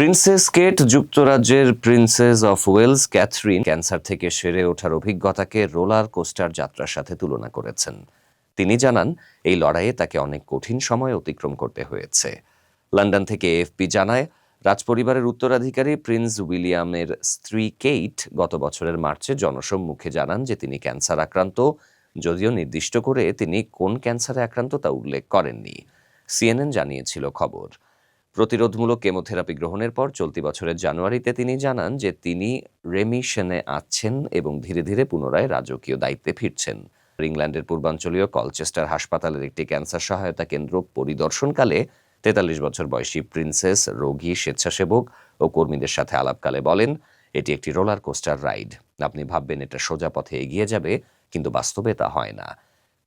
Princess Kate যুক্তরাজ্যের princess of Wales Catherine cancer থেকে সেরে ওঠার অভিজ্ঞতাকে রোলার কোস্টার যাত্রার সাথে তুলনা করেছেন। তিনি জানান, এই লড়াইয়ে তাকে অনেক কঠিন সময় অতিক্রম করতে হয়েছে। লন্ডন থেকে এএফপি জানায়, রাজপরিবারের উত্তরাধিকারী প্রিন্স উইলিয়ামের স্ত্রী কেইট গত বছরের মার্চে জনসম্মুখে জানান যে তিনি ক্যান্সার আক্রান্ত, যদিও নির্দিষ্ট করে তিনি কোন ক্যান্সারে আক্রান্ত তা উল্লেখ করেননি। সিএনএন জানিয়েছিল খবর। প্রতিরোধমূলক কেমোথেরাপি গ্রহণের পর চলতি বছরের জানুয়ারিতে তিনি জানান যে তিনি রেমিশনে আছেন এবং ধীরে ধীরে পুনরায় রাজকীয় দায়িত্বে ফিরছেন। ইংল্যান্ডের পূর্বাঞ্চলীয় কলচেস্টার হাসপাতালের একটি ক্যান্সার সহায়তা কেন্দ্র পরিদর্শনকালে তেতাল্লিশ বছর বয়সী প্রিন্সেস রোগী স্বেচ্ছাসেবক ও কর্মীদের সাথে আলাপকালে বলেন, এটি একটি রোলার কোস্টার রাইড। আপনি ভাববেন এটা সোজা পথে এগিয়ে যাবে, কিন্তু বাস্তবে তা হয় না।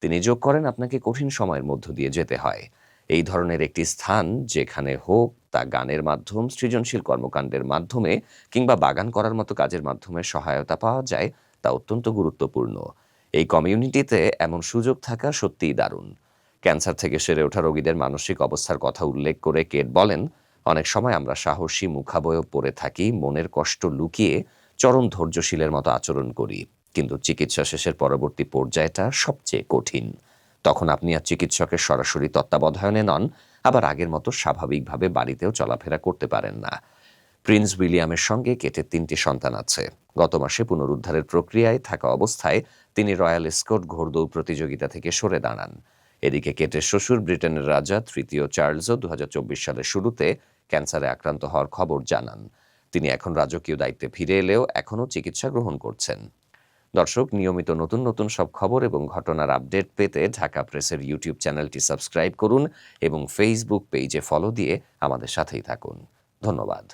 তিনি যোগ করেন, আপনাকে কঠিন সময়ের মধ্য দিয়ে যেতে হয়। এই ধরনের একটি স্থান যেখানে হোক তা গানের মাধ্যম, সৃজনশীল কর্মকাণ্ডের মাধ্যমে কিংবা বাগান করার মতো কাজের মাধ্যমে সহায়তা পাওয়া যায়, তা অত্যন্ত গুরুত্বপূর্ণ। এই কমিউনিটিতে এমন সুযোগ থাকা সত্যিই দারুণ। ক্যান্সার থেকে সেরে ওঠা রোগীদের মানসিক অবস্থার কথা উল্লেখ করে কেট বলেন, অনেক সময় আমরা সাহসী মুখাবয়ব পরে থাকি, মনের কষ্ট লুকিয়ে চরম ধৈর্যশীলের মতো আচরণ করি। কিন্তু চিকিৎসা শেষের পরবর্তী পর্যায়টা সবচেয়ে কঠিন। তখন আপনি আর চিকিৎসকের সরাসরি তত্ত্বাবধানে নন, আবার আগের মতো স্বাভাবিকভাবে বাড়িতেও চলাফেরা করতে পারেন না। প্রিন্স উইলিয়ামের সঙ্গে কেটের তিনটি সন্তান আছে। গত মাসে পুনরুদ্ধারের প্রক্রিয়ায় থাকা অবস্থায় তিনি রয়্যাল স্কট ঘোড়দৌড় প্রতিযোগিতা থেকে সরে দাঁড়ান। এদিকে কেটের শ্বশুর ব্রিটেনের রাজা তৃতীয় চার্লসও দু হাজার চব্বিশ সালের শুরুতে ক্যান্সারে আক্রান্ত হওয়ার খবর জানান। তিনি এখন রাজকীয় দায়িত্বে ফিরে এলেও এখনও চিকিৎসা গ্রহণ করছেন। দর্শক, নিয়মিত নতুন নতুন সব খবর এবং ঘটনার আপডেট পেতে ঢাকা প্রেসের ইউটিউব চ্যানেলটি সাবস্ক্রাইব করুন এবং ফেসবুক পেজে ফলো দিয়ে আমাদের সাথেই থাকুন। ধন্যবাদ।